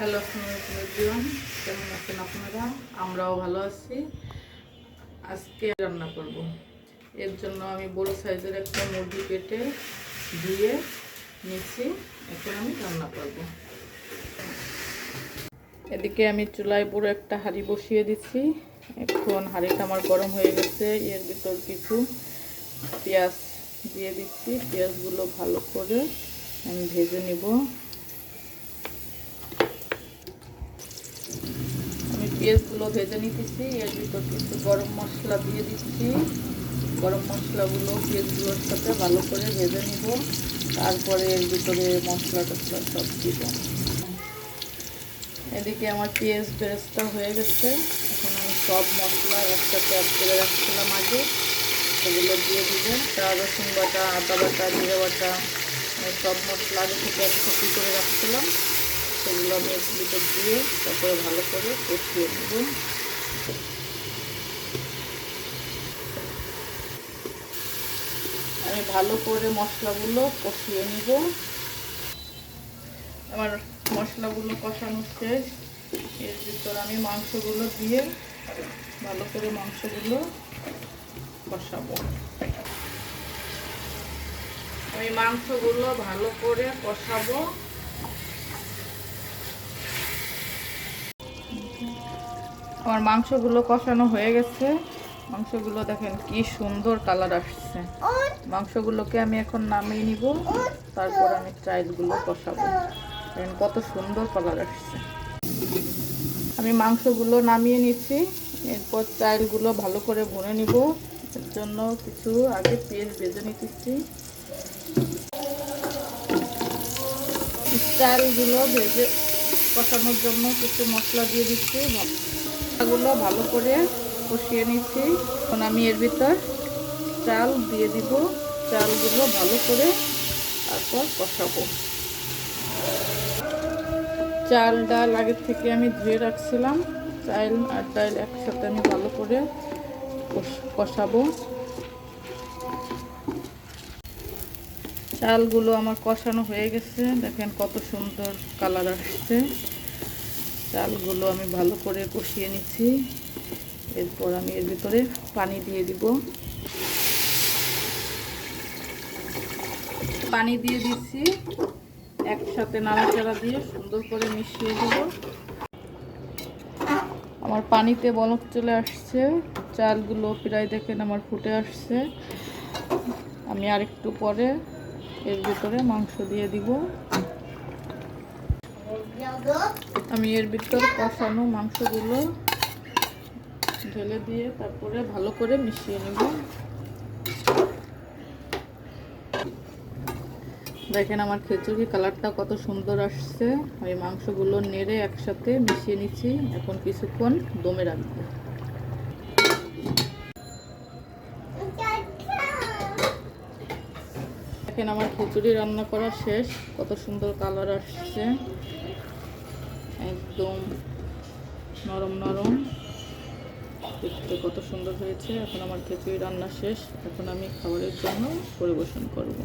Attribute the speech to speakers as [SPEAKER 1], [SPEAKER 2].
[SPEAKER 1] Hello আসসালামাইকুম কেমন আছেন আপনারা? আমরাও ভালো আছি। আজকে রান্না করব। এর জন্য আমি বড় সাইজের একটা মুরগি কেটে ধুয়ে নিচ্ছি। এখন আমি রান্না করব। এদিকে আমি চুলায় পুরো একটা হাঁড়ি বসিয়ে দিচ্ছি। এখন হাঁড়িটা আমার গরম হয়ে গেছে। এর ভিতর কিছু পেঁয়াজ দিয়ে দিচ্ছি। পেঁয়াজগুলো ভালো করে আমি ভেজে নিব আমি পেঁয়াজগুলো ভেজে নিতেছি, এর ভিতর কিছু গরম মশলা দিয়ে দিচ্ছি। গরম মশলাগুলো পেঁয়াজগুলোর সাথে ভালো করে ভেজে নিব, তারপরে এর ভিতরে মশলা টশলা সব দিব। এদিকে আমার পেঁয়াজ বেরেস্তা হয়ে গেছে, এখন আমি সব মশলা একসাথে অ্যাড করে রাখছিলাম আগে, সেগুলো দিয়ে দিব। তা রসুন বাটা, আদা বাটা, জিরে বাটা সব মশলা আগে থেকে এক কপি করে রাখছিলাম। সেগুলো আমি এর ভিতর দিয়ে তারপরে ভালো করে কষিয়ে নেব। আমি ভালো করে মশলাগুলো কষিয়ে নিব। আমার মশলাগুলো কষানো শেষ। এর ভিতর আমি মাংসগুলো দিয়ে ভালো করে মাংসগুলো কষাবো। আমি মাংসগুলো ভালো করে কষাবো। আমার মাংসগুলো কষানো হয়ে গেছে। মাংসগুলো দেখেন কি সুন্দর কালার আসছে। মাংসগুলোকে আমি এখন নামিয়ে নিব। তারপর আমি চাইলগুলো কষাবো। দেখেন কত সুন্দর কালার আসছে। আমি মাংসগুলো নামিয়ে নিচ্ছি। এরপর চাইলগুলো ভালো করে ভরে নিব। এর জন্য কিছু আগে পেঁয়াজ ভেজে নিতেছি। চালগুলো ভেজে কষানোর জন্য কিছু মশলা দিয়ে দিচ্ছি। মশলাগুলো ভালো করে কষিয়ে নিচ্ছি। এখন আমি এর ভিতর চাল দিয়ে দিব। চালগুলো ভালো করে তারপর কষাবো। চাল, ডাল আগের থেকে আমি ধুয়ে রাখছিলাম। চাল আর ডাল একসাথে আমি ভালো করে কষাবো। চালগুলো আমার কষানো হয়ে গেছে। দেখেন কত সুন্দর কালার আসছে। চালগুলো আমি ভালো করে কষিয়ে নিচ্ছি। এরপর আমি এর ভিতরে পানি দিয়ে দিব। পানি দিয়ে দিচ্ছি। একসাথে নাড়াচাড়া দিয়ে সুন্দর করে মিশিয়ে দেব। আমার পানিতে বলক চলে আসছে। চালগুলো প্রায় দেখেন আমার ফুটে আসছে। আমি আরেকটু পরে এর ভিতরে মাংস দিয়ে দিব। আমি এর ভিতর কষানো মাংসগুলো ঢেলে দিয়ে তারপরে ভালো করে মিশিয়ে নেব। দেখেন আমার খিচুড়ি কালারটা কত সুন্দর আসছে। আমি মাংসগুলো নেড়ে একসাথে মিশিয়ে নিচ্ছি। এখন কিছুক্ষণ দমে রাখব। দেখেন আমার খিচুড়ি রান্না করা শেষ। কত সুন্দর কালার আসছে। একদম নরম নরম। দেখতে কত সুন্দর হয়েছে। এখন আমার খেচুড়ি রান্না শেষ। এখন আমি খাবারের জন্য পরিবেশন করব।